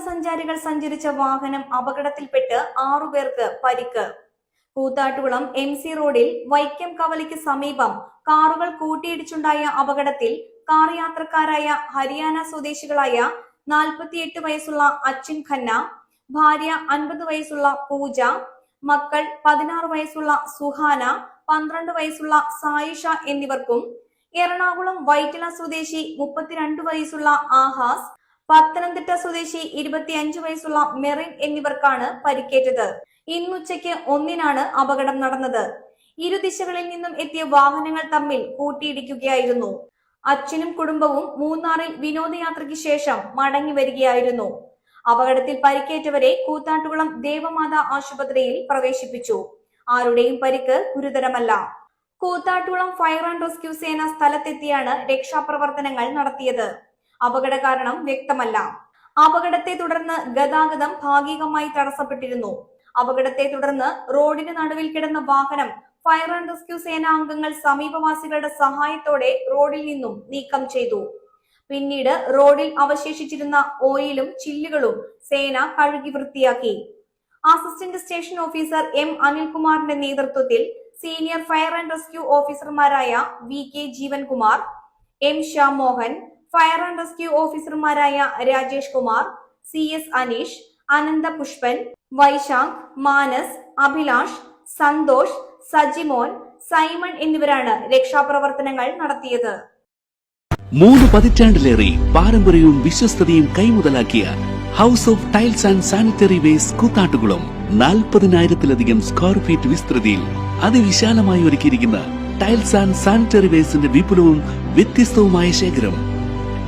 സഞ്ചാരികൾ സഞ്ചരിച്ച വാഹനം അപകടത്തിൽപ്പെട്ട് ആറുപേർക്ക് പരിക്ക്. കൂത്താട്ടുകുളം എം സി റോഡിൽ വൈക്കം കവലയ്ക്ക് സമീപം കാറുകൾ കൂട്ടിയിടിച്ചുണ്ടായ അപകടത്തിൽ കാർ യാത്രക്കാരായ ഹരിയാന സ്വദേശികളായ നാൽപ്പത്തിയെട്ട് വയസ്സുള്ള അച്ഛൻ ഖന്ന ഭാര്യ അൻപത് വയസ്സുള്ള പൂജ മക്കൾ പതിനാറ് വയസ്സുള്ള സുഹാന പന്ത്രണ്ട് വയസ്സുള്ള സായിഷ എന്നിവർക്കും എറണാകുളം വൈറ്റില സ്വദേശി മുപ്പത്തിരണ്ട് വയസ്സുള്ള ആഹാസ് പത്തനംതിട്ട സ്വദേശി ഇരുപത്തിയഞ്ച് വയസ്സുള്ള മെറിൻ എന്നിവർക്കാണ് പരിക്കേറ്റത്. ഇന്നുച്ചയ്ക്ക് ഒന്നിനാണ് അപകടം നടന്നത്. ഇരുദിശകളിൽ നിന്നും എത്തിയ വാഹനങ്ങൾ തമ്മിൽ കൂട്ടിയിടിക്കുകയായിരുന്നു. അച്ഛനും കുടുംബവും മൂന്നാറിൽ വിനോദയാത്രയ്ക്ക് ശേഷം മടങ്ങി വരികയായിരുന്നു. അപകടത്തിൽ പരിക്കേറ്റവരെ കൂത്താട്ടുകുളം ദേവമാതാ ആശുപത്രിയിൽ പ്രവേശിപ്പിച്ചു. ആരുടെയും പരിക്ക് ഗുരുതരമല്ല. കൂത്താട്ടുകുളം ഫയർ ആൻഡ് റെസ്ക്യൂ സേന സ്ഥലത്തെത്തിയാണ് രക്ഷാപ്രവർത്തനങ്ങൾ നടത്തിയത്. അപകട കാരണം വ്യക്തമല്ല. അപകടത്തെ തുടർന്ന് ഗതാഗതം ഭാഗികമായി തടസ്സപ്പെട്ടിരുന്നു. അപകടത്തെ തുടർന്ന് റോഡിന് നടുവിൽ കിടന്ന വാഹനം ഫയർ ആൻഡ് റെസ്ക്യൂ സേന അംഗങ്ങൾ സമീപവാസികളുടെ സഹായത്തോടെ റോഡിൽ നിന്നും നീക്കം ചെയ്തു. പിന്നീട് റോഡിൽ അവശേഷിച്ചിരുന്ന ഓയിലും ചില്ലുകളും സേന കഴുകി വൃത്തിയാക്കി. അസിസ്റ്റന്റ് സ്റ്റേഷൻ ഓഫീസർ എം അനിൽകുമാറിന്റെ നേതൃത്വത്തിൽ സീനിയർ ഫയർ ആൻഡ് റെസ്ക്യൂ ഓഫീസർമാരായ V K Jeevankumar M Shyam Mohan fire and rescue ഓഫീസർമാരായ Rajesh Kumar C S Aneesh Anantha Pushpan Vaishakh Manas Abhilash Santhosh Sajimon Simon എന്നിവരാണ് രക്ഷാപ്രവർത്തനങ്ങൾ നടത്തിയത്. മൂന്ന് പതിറ്റാണ്ടിലേറെ പാരമ്പര്യവും വിശ്വസ്തതയും കൈമുതലാക്കിയ house of tiles and sanitary waste Koothattukulam നാൽപ്പതിനായിരത്തിലധികം square feet വിസ്തൃതിയിൽ അതിവിശാലമായി ഒരുക്കിയിരിക്കുന്ന ടൈൽസ് ആൻഡ് സാനിറ്ററി വേസ്റ്റിന്റെ വിപുലവും വ്യത്യസ്തവുമായ ശേഖരം